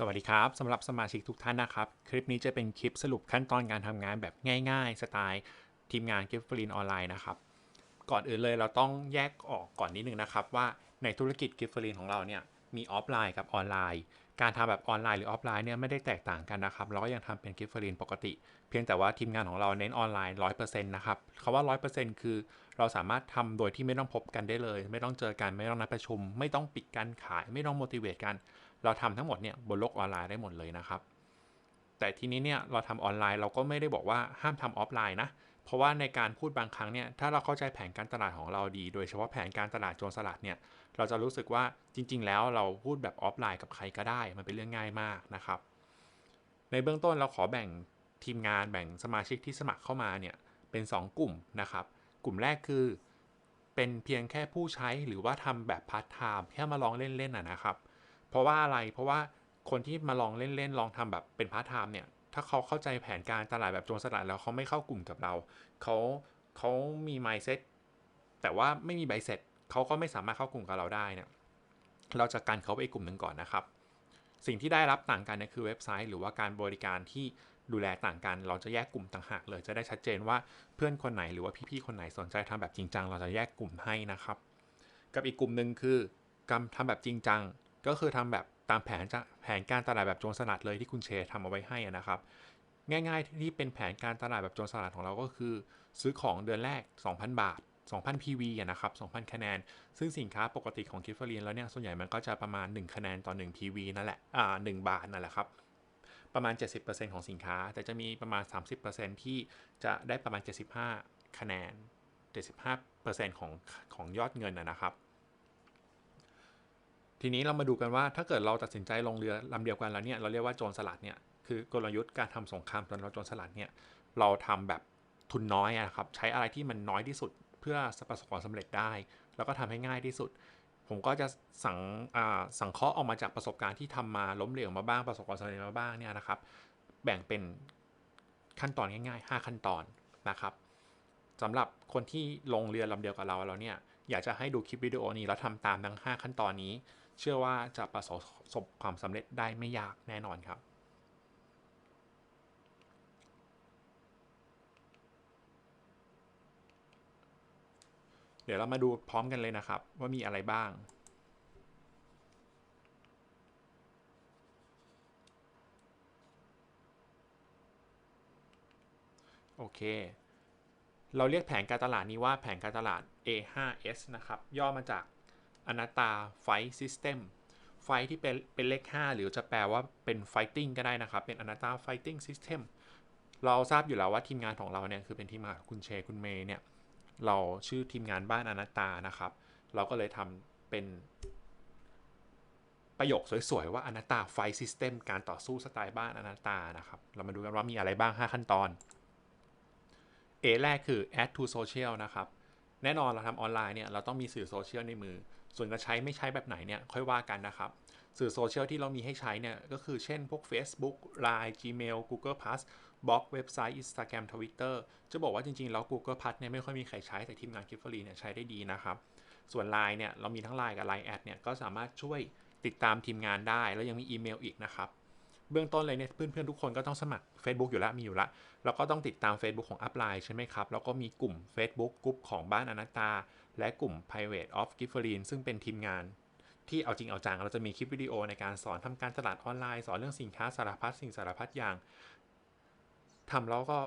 สวัสดีครับสำหรับสมาชิกทุกท่านนะครับ คลิปนี้จะเป็นคลิปสรุปขั้นตอนการทำงานแบบง่ายๆ สไตล์ทีมงานกิฟฟลินออนไลน์นะครับ ก่อนอื่นเลยเราต้องแยกออกก่อนนิดนึงนะครับ ว่าในธุรกิจกิฟฟลินของเราเนี่ยมีออฟไลน์กับออนไลน์ การทำแบบออนไลน์หรือออฟไลน์เนี่ยไม่ได้แตกต่างกันนะครับ เราก็ยังทำเป็นกิฟฟลินปกติ เพียงแต่ว่าทีมงานของเราเน้นออนไลน์ 100%นะครับคาว่า 100%คือ เราสามารถทำโดยที่ไม่ต้องพบกันได้เลย ไม่ต้องเจอกันไม่ต้องนัดประชุม ไม่ต้องปิดการขาย ไม่ต้อง motivate กัน เราทำทั้งหมดเนี่ยบนโลกออนไลน์ได้หมดเลยนะครับ แต่ทีนี้เนี่ยเราทำออนไลน์เราก็ไม่ได้บอกว่าห้ามทำออฟไลน์นะ เพราะว่าในการพูดบางครั้งเนี่ยถ้าเราเข้าใจแผนการตลาดของเราดี โดยเฉพาะแผนการตลาดโจรสลัดเนี่ยเราจะรู้สึกว่าจริง ๆ แล้วเราพูดแบบออฟไลน์กับใครก็ได้ มันเป็นเรื่องง่ายมากนะครับ ในเบื้องต้นเราขอแบ่งทีมงานแบ่งสมาชิกที่สมัครเข้ามาเนี่ยเป็น 2 กลุ่มนะครับ กลุ่มแรกคือเป็นเพียงแค่ผู้ใช้หรือว่าทำแบบพาร์ทไทม์แค่มาลองเล่นๆน่ะนะครับ เพราะว่าอะไรเพราะว่าคนที่มาลองเล่นๆลองทำแบบเป็นพาร์ทไทม์เนี่ย ถ้าเขาเข้าใจแผนการตลาดแบบโจรสลัดแล้วเขาไม่เข้ากลุ่มกับเราเขาเขามี mindset แต่ว่าไม่มีใบเสร็จเขาก็ไม่สามารถเข้ากลุ่มกับเราได้เนี่ยเราจะกันเขาไปอีกกลุ่มหนึ่งก่อนนะครับ สิ่งที่ได้รับต่างกันเนี่ยคือเว็บไซต์ หรือว่าการบริการที่ดูแลต่างกัน เราจะแยกกลุ่มต่างหากเลยจะได้ชัดเจนว่าเพื่อนคนไหนหรือว่าพี่ๆคนไหนสนใจทำแบบจริงจังเราจะแยกกลุ่มให้นะครับ กับอีกกลุ่มหนึ่งคือการทำแบบจริงจัง ก็คือทำแบบตามแผนจะแผนการตลาดแบบโจรสลัดเลยที่คุณเชทำเอาไว้ให้นะครับ ง่ายๆที่เป็นแผนการตลาดแบบโจรสลัดของเราก็คือ ซื้อของเดือนแรก 2,000 บาท 2,000 PV นะครับ 2,000 คะแนน ซึ่งสินค้าปกติของกิฟเฟอรีนแล้วเนี่ยส่วนใหญ่มันก็จะประมาณ 1 คะแนนต่อ 1 PV นั่นแหละอ่า1บาทนั่นแหละครับประมาณ 70%ของสินค้า แต่จะมีประมาณ 30%ที่จะได้ประมาณ 75 คะแนน 75%ของของยอดเงินนะครับ ทีนี้เรามาดูกันว่าถ้าเกิดเราตัดสินใจลงเรือลำเดียวกันแล้วเนี่ยเราเรียกว่าโจรสลัดเนี่ยคือกลยุทธ์การทำสงครามตอนเราโจรสลัดเนี่ยเราทำแบบทุนน้อยนะครับใช้อะไรที่มันน้อยที่สุดเพื่อประสบความสำเร็จได้ แล้วก็ทำให้ง่ายที่สุด ผมก็จะสังสังเคราะห์ออกมาจากประสบการณ์ที่ทำมาล้มเหลวมาบ้างประสบความสำเร็จมาบ้างเนี่ยนะครับแบ่งเป็นขั้นตอนง่ายๆ 5 ขั้นตอนนะครับสำหรับคนที่ลงเรือลำเดียวกับเราแล้วเนี่ยอยากจะให้ดูคลิปวิดีโอนี้แล้วทำตามทั้ง 5 ขั้นตอนนี้ เชื่อว่าจะประสบความสำเร็จได้ไม่ยากแน่นอนครับ เดี๋ยวเรามาดูพร้อมกันเลยนะครับ ว่ามีอะไรบ้างโอเค เราเรียกแผนการตลาดนี้ว่าแผนการตลาด A5S นะครับ ย่อมาจาก อนาตาไฟซิสเต็มไฟที่เป็นเป็นเลข 5 หรือจะแปลว่าเป็น fighting ก็ได้นะครับ เป็นอนาตา fighting system เราทราบอยู่แล้วว่าทีมงานของเราเนี่ยคือเป็นทีมงานคุณเชคุณเมย์เนี่ยเราชื่อทีมงานบ้านอนาตานะครับ เราก็เลยทำเป็นประโยคสวยๆ ว่าอนาตาไฟซิสเต็มการต่อสู้สไตล์บ้านอนาตานะครับ เรามาดูกันว่ามีอะไรบ้าง 5 ขั้นตอน A แรกคือ add to social นะครับ แน่นอนเราทำออนไลน์เนี่ย เราต้องมีสื่อโซเชียลในมือ ส่วนจะใช้ไม่ใช้แบบไหนเนี่ยค่อยว่ากันนะครับ สื่อโซเชียลที่เรามีให้ใช้เนี่ยก็คือเช่นพวก Facebook Line Gmail Google Plus บล็อกเว็บไซต์ Instagram Twitter จะบอกว่าจริงๆ แล้ว Google Plus เนี่ยไม่ค่อยมีใครใช้แต่ทีมงานคิฟฟรีเนี่ยใช้ได้ดีนะครับ ส่วน Line เนี่ยเรามีทั้ง Line กับ Line แอดเนี่ยก็สามารถช่วยติดตามทีมงานได้ แล้วยังมีอีเมลอีกนะครับเบื้องต้นเลยเนี่ยเพื่อนๆทุกคนก็ต้องสมัคร Facebook อยู่แล้วมีอยู่แล้วแล้วก็ต้องติดตาม Facebook ของ Upline ใช่ไหมครับ แล้วก็มีกลุ่ม Facebook กลุ่มของบ้านอนัตตา และกลุ่ม Private of g i f f e r i n ซึ่งเป็นทีมงาน ที่เอาจริงเอาจังเราจะมีคลิปวิดีโอในการสอนทำการตลาดออนไลน์ สอนเรื่องสินค้าสารพัดสิ่งสารพัดอย่างทำแล้วก็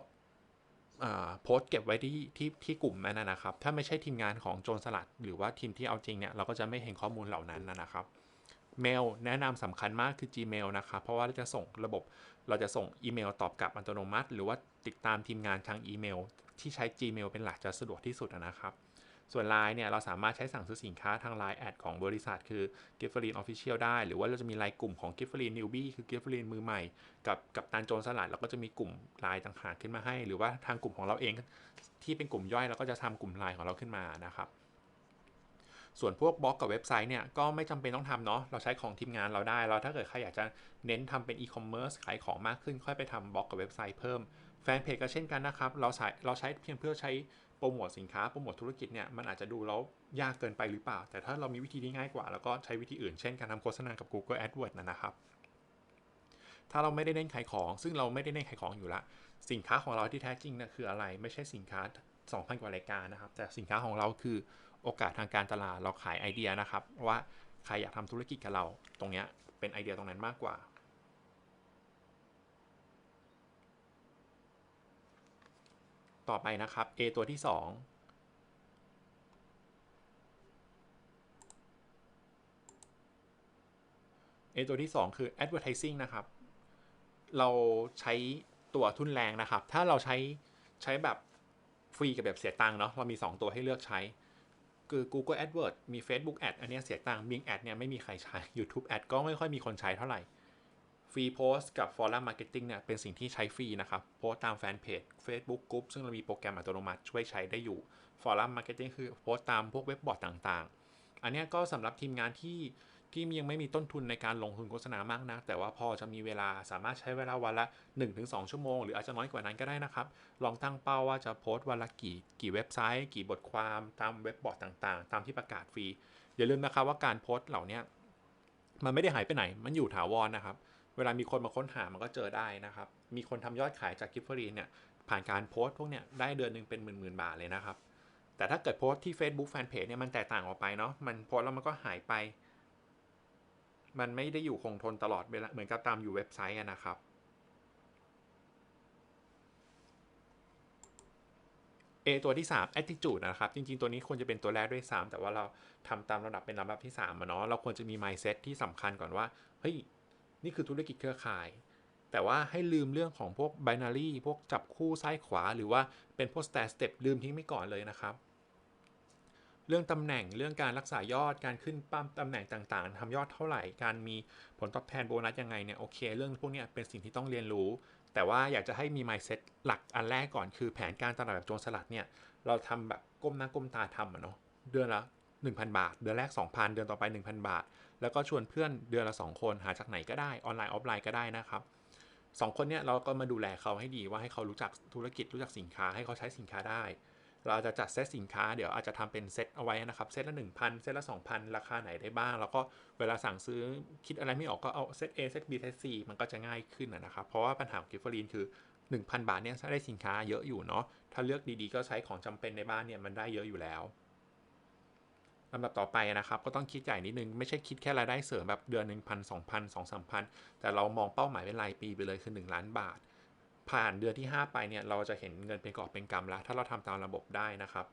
โพสต์เก็บไว้ที่ที่ที่กลุ่มนั้นนะครับ ถ้าไม่ใช่ทีมงานของโจรสลัด หรือว่าทีมที่เอาจริงเนี่ยเราก็จะไม่เห็นข้อมูลเหล่านั้นนะครับ เมลแนะนำสำคัญมากคือ Gmail นะครับเพราะว่าเราจะส่งระบบเราจะส่งอีเมลตอบกลับอัตโนมัติ หรือว่าติดตามทีมงานทางอีเมล ที่ใช้ Gmail เป็นหลักจะสะดวกที่สุดนะครับ ส่วน Line เนี่ยเราสามารถใช้สั่งซื้อสินค้าทาง Line แอดของบริษัทคือ g i f f e r i n Official ได้ หรือว่าเราจะมีไลน์กลุ่มของ g i f f e r i n Newbie คือ g i f f e r i n มือใหม่ กับกับตันโจรสลัดเราก็จะมีกลุ่มไลน์ต่างหากขึ้นมาให้ หรือว่าทางกลุ่มของเราเองที่เป็นกลุ่มย่อยเราก็จะทำกลุ่มไลน์ของเราขึ้นมานะครับส่วนพวกบล็อกกับเว็บไซต์เนี่ยก็ไม่จำเป็นต้องทำเนาะเราใช้ของทีมงานเราได้ เราถ้าเกิดใครอยากจะเน้นทำเป็นอีคอมเมิร์ซขายของมากขึ้น ค่อยไปทำบล็อกกับเว็บไซต์เพิ่มแฟนเพจก็เช่นกันนะครับ เราใช้เราใช้เพียงเพื่อใช้ โปรโมทสินค้าโปรโมทธุรกิจเนี่ยมันอาจจะดูแล้วยากเกินไปหรือเปล่า แต่ถ้าเรามีวิธีที่ง่ายกว่า แล้วก็ใช้วิธีอื่นเช่นการทำโฆษณากับ Google AdWords นะครับ ถ้าเราไม่ได้เน้นขายของ ซึ่งเราไม่ได้เน้นขายของอยู่ละ สินค้าของเราที่แท้จริงเนี่ยคืออะไร ไม่ใช่สินค้า 2,000 กว่ารายการนะครับ แต่สินค้าของเราคือโอกาสทางการตลาดเราขายไอเดียนะครับว่าใครอยากทำธุรกิจกับเราตรงเนี้ยเป็นไอเดียตรงนั้นมากกว่า ต่อไปนะครับ A ตัวที่ 2 A ตัวที่ 2 คือ advertising นะครับ เราใช้ตัวทุนแรงนะครับ ถ้าเราใช้ใช้แบบฟรีกับแบบเสียตังค์เนาะ เรามี 2 ตัวให้เลือกใช้ คือ Google AdWords มี Facebook Ad อันนี้เสียตังค์ Bing Ad เนี่ยไม่มีใครใช้ YouTube Ad ก็ไม่ค่อยมีคนใช้เท่าไหร่ ฟรีโพสต์กับ Forum Marketing เนี่ยเป็นสิ่งที่ใช้ฟรีนะครับโพสต์ตามแฟนเพจ Facebook Group ซึ่งเรามีโปรแกรมอัตโนมัติช่วยใช้ได้อยู่ Forum Marketing คือโพสต์ตามพวกเว็บบอร์ดต่างๆ อันนี้ก็สำหรับทีมงานที่ที่ยังไม่มีต้นทุนในการลงทุนโฆษณามากนะแต่ว่าพอจะมีเวลาสามารถใช้เวลาวันละ 1-2 ชั่วโมง หรืออาจจะน้อยกว่านั้นก็ได้นะครับ ลองตั้งเป้าว่าจะโพสต์วันละกี่กี่เว็บไซต์ กี่บทความตามเว็บบอร์ดต่างๆ ตามที่ประกาศฟรี อย่าลืมนะครับว่าการโพสต์เหล่านี้มันไม่ได้หายไปไหน มันอยู่ถาวรนะครับ เวลามีคนมาค้นหามันก็เจอได้นะครับ มีคนทำยอดขายจากกิฟเฟอรีเนี่ยผ่านการโพสต์พวกเนี้ยได้เดือนหนึ่งเป็นหมื่นๆบาทเลยนะครับ แต่ถ้าเกิดโพสต์ที่ Facebook Fanpage เนี่ยมันแตกต่างออกไปเนาะมันโพสต์แล้วมันก็หายไป มันไม่ได้อยู่คงทนตลอดเวลาเหมือนกับตามอยู่เว็บไซต์นะครับ A ตัวที่ 3 attitude นะครับ จริง ๆ ตัวนี้ควรจะเป็นตัวแรกด้วยซ้ำแต่ว่าเราทำตามระดับเป็นลำดับที่3มาเนาะเราควรจะมี mindset ที่สำคัญก่อนว่า เฮ้ย นี่คือธุรกิจเครือข่าย แต่ว่าให้ลืมเรื่องของพวก binary พวกจับคู่ซ้ายขวา หรือว่าเป็นพวก stat step ลืมทิ้งไปก่อนเลยนะครับ เรื่องตำแหน่งเรื่องการรักษายอดการขึ้นปั้มตำแหน่งต่างๆทำยอดเท่าไหร่ การมีผลตอบแทนโบนัสยังไงเนี่ยโอเค เรื่องพวกนี้เป็นสิ่งที่ต้องเรียนรู้ แต่ว่าอยากจะให้มี mindset หลักอันแรกก่อนคือแผนการตลาดแบบโจรสลัดเนี่ยเราทำแบบก้มหน้าก้มตาทำอะเนาะเดือนละ1,000 บาท เดือนแรก 2,000 เดือนต่อไป 1,000 บาท แล้วก็ชวนเพื่อนเดือนละ 2 คนหาจากไหนก็ได้ออนไลน์ออฟไลน์ก็ได้นะครับสองคนเนี้ยเราก็มาดูแลเขาให้ดีว่าให้เขารู้จักธุรกิจรู้จักสินค้าให้เขาใช้สินค้าได้ เราจะจัดเซตสินค้าเดี๋ยวอาจจะทำเป็นเซตเอาไว้นะครับเซตละ 1,000 เซตละ 2,000 ราคาไหนได้บ้าง แล้วก็เวลาสั่งซื้อคิดอะไรไม่ออกก็เอาเซต A เซต B เซต C มันก็จะง่ายขึ้นนะครับ เพราะว่าปัญหาของกิฟเฟอรีนคือ 1,000 บาทเนี่ยได้สินค้าเยอะอยู่เนาะถ้าเลือกดีๆก็ใช้ของจำเป็นในบ้านเนี่ยมันได้เยอะอยู่แล้ว ลำดับต่อไปนะครับ ก็ต้องคิดใหญ่นิดนึง ไม่ใช่คิดแค่รายได้เสริมแบบเดือนหนึ่งพันสองพันสองสามพันแต่เรามองเป้าหมายเป็นรายปีไปเลยคือ 1 ล้านบาท ผ่านเดือนที่ 5 ไปเนี่ยเราจะเห็นเงินเป็นกอบเป็นกำแล้ว ถ้าเราทำตามระบบได้นะครับ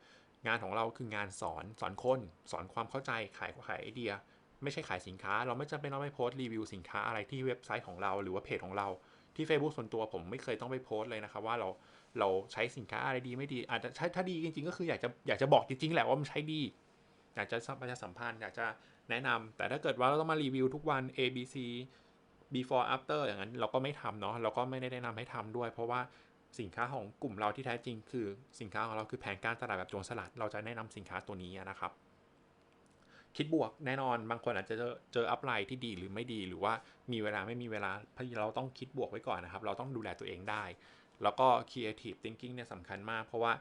งานของเราคืองานสอนสอนคนสอนความเข้าใจขายขายไอเดีย ไม่ใช่ขายสินค้า เราไม่จำเป็นต้องไปโพสต์รีวิวสินค้าอะไรที่เว็บไซต์ของเราหรือว่าเพจของเราที่ Facebook ส่วนตัวผมไม่เคยต้องไปโพสต์เลยนะครับว่าเราเราใช้สินค้าอะไรดีไม่ดีอาจจะใช้ถ้าดีจริงๆ ก็คืออยากจะอยากจะบอกจริงๆแหละว่ามันใช้ดี อยากจะประชาสัมพันธ์อยากจะแนะนำแต่ถ้าเกิดว่าเราต้องมารีวิวทุกวัน A B C before after อย่างนั้นเราก็ไม่ทำเนาะเราก็ไม่ได้แนะนำให้ทำด้วย เพราะว่าสินค้าของกลุ่มเราที่แท้จริง คือสินค้าของเราคือแผนการตลาดแบบโจรสลัด เราจะแนะนำสินค้าตัวนี้นะครับ คิดบวกแน่นอนบางคนอาจจะเจอเจออัพไลน์ที่ดีหรือไม่ดีหรือว่ามีเวลาไม่มีเวลาเราต้องคิดบวกไว้ก่อนนะครับ เราต้องดูแลตัวเองได้ แล้วก็ creative thinking เนี่ยสำคัญมาก เพราะว่า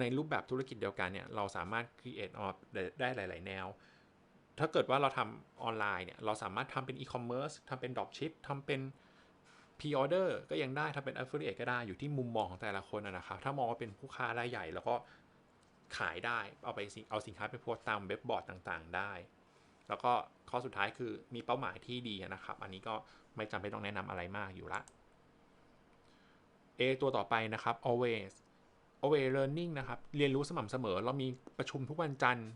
ในรูปแบบธุรกิจเดียวกันเนี่ยเราสามารถ create ออกได้หลาย ๆ แนว ถ้าเกิดว่าเราทำออนไลน์เนี่ยเราสามารถทำเป็น e-commerce ทำเป็น dropship ทำเป็น pre-order ก็ยังได้ทำเป็น affiliate ก็ได้อยู่ที่มุมมองของแต่ละคนนะครับ ถ้ามองว่าเป็นผู้ค้ารายใหญ่แล้วก็ขายได้เอาไปเอาสินค้าไปโพสต์ตามเว็บบอร์ดต่าง ๆ ได้ แล้วก็ข้อสุดท้ายคือมีเป้าหมายที่ดีนะครับ อันนี้ก็ไม่จำเป็นต้องแนะนำอะไรมากอยู่ละ A ตัวต่อไปนะครับ always away learning นะครับ เรียนรู้สม่ำเสมอ เรามีประชุมทุกวันจันทร์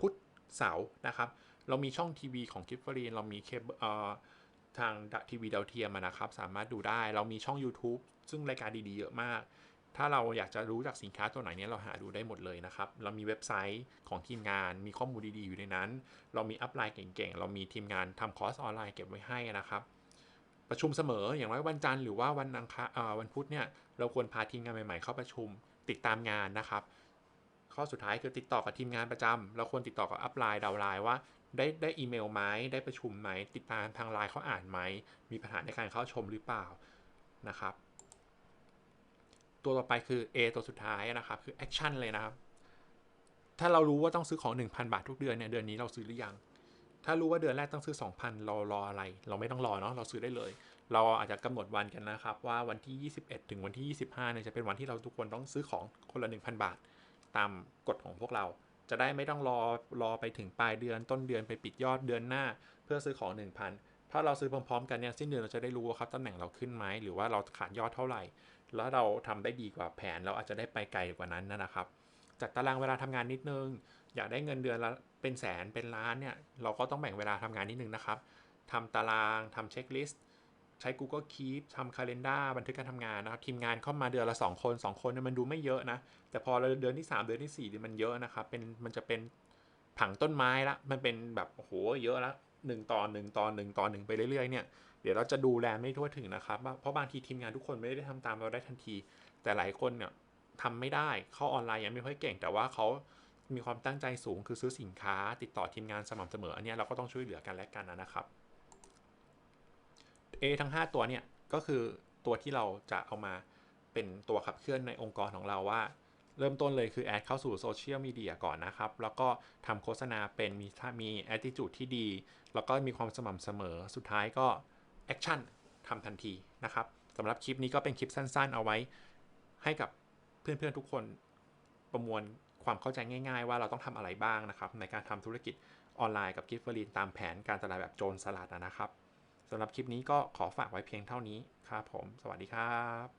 พุธ เสาร์นะครับ เรามีช่องทีวีของกิฟฟรีนเรามีเคเบิลทางทีวีดาวเทียมนะครับ สามารถดูได้ เรามีช่อง YouTube ซึ่งรายการดีๆ เยอะมาก ถ้าเราอยากจะรู้จากสินค้าตัวไหนเนี่ยเราหาดูได้หมดเลยนะครับ เรามีเว็บไซต์ของทีมงาน มีข้อมูลดีๆ อยู่ในนั้น เรามีอัพไลน์เก่งๆ เรามีทีมงานทำคอร์สออนไลน์เก็บไว้ให้นะครับ ประชุมเสมออย่างว่าวันจันทร์หรือว่าวันอังคารวันพุธเนี่ยเราควรพาทีมงานใหม่ๆ เข้าประชุมติดตามงานนะครับ ข้อสุดท้ายคือติดต่อกับทีมงานประจำเราควรติดต่อกับอัพไลน์ดาวไลน์ว่าได้ได้อีเมลไหมได้ประชุมไหมติดตามทางไลน์เขาอ่านไหมมีปัญหาในการเข้าชมหรือเปล่านะครับ ตัวต่อไปคือ A ตัวสุดท้ายนะครับคือ action เลยนะครับ ถ้าเรารู้ว่าต้องซื้อของ 1,000 บาททุกเดือนเนี่ยเดือนนี้เราซื้อหรือยัง ถ้ารู้ว่าเดือนแรกต้องซื้อ 2,000 เรารออะไร เราไม่ต้องรอเนาะเราซื้อได้เลย เราอาจจะกำหนดวันกันนะครับ ว่าวันที่ 21 ถึงวันที่ 25เนี่ยจะเป็นวันที่เราทุกคนต้องซื้อของคนละ 1,000 บาท ตามกฎของพวกเรา จะได้ไม่ต้องรอรอไปถึงปลายเดือนต้นเดือนไปปิดยอดเดือนหน้า เพื่อซื้อของ 1,000 ถ้าเราซื้อพร้อมๆ กันเนี่ยสิ้นเดือนเราจะได้รู้ว่าครับตำแหน่งเราขึ้นไหมหรือว่าเราขาดยอดเท่าไหร่ แล้วเราทำได้ดีกว่าแผนเราอาจจะได้ไปไกลกว่านั้นนะครับ จัดตารางเวลาทำงานนิดนึง อยากได้เงินเดือนละเป็นแสนเป็นล้านเนี่ยเราก็ต้องแบ่งเวลาทำงานนิดนึงนะครับทำตารางทำเช็คลิสต์ใช้ Google Keep ทำ Calendar บันทึกการทำงานนะครับ ทีมงานเข้ามาเดือนละ 2 คน 2 คนเนี่ยมันดูไม่เยอะนะ แต่พอเราเดือนที่ 3 เดือนที่4ี่มันเยอะนะครับเป็นมันจะเป็นผังต้นไม้ละ มันเป็นแบบโอ้โหเยอะละหนึ่งต่อหนึ่งต่อหนึ่งต่อหนึ่งไปเรื่อยๆเนี่ยเดี๋ยวเราจะดูแลไม่ทั่วถึงนะครับ เพราะบางทีทีมงานทุกคนไม่ได้ทำตามเราได้ทันที แต่หลายคนเนี่ย ทำไม่ได้เข้าออนไลน์ยังไม่ค่อยเก่ง แต่ว่าเขามีความตั้งใจสูงคือซื้อสินค้า ติดต่อทีมงานสม่ำเสมออันนี้เราก็ต้องช่วยเหลือกันและกันนะครับ A ทั้ง 5 ตัวเนี่ยก็คือตัวที่เราจะเอามาเป็นตัวขับเคลื่อนในองค์กรของเราว่า เริ่มต้นเลยคือแอดเข้าสู่โซเชียลมีเดียก่อนนะครับ แล้วก็ทำโฆษณาเป็นมีถ้ามี attitude ที่ดี แล้วก็มีความสม่ำเสมอสุดท้ายก็แอคชั่นทำทันทีนะครับสำหรับคลิปนี้ก็เป็นคลิปสั้นๆ เอาไว้ให้กับ เพื่อนๆทุกคนประมวลความเข้าใจง่าย ๆ ว่าเราต้องทำอะไรบ้างนะครับ ในการทำธุรกิจออนไลน์กับกิฟเฟอรีนตามแผนการตลาดแบบโจรสลัดนะครับสำหรับคลิปนี้ก็ขอฝากไว้เพียงเท่านี้ครับผม สวัสดีครับ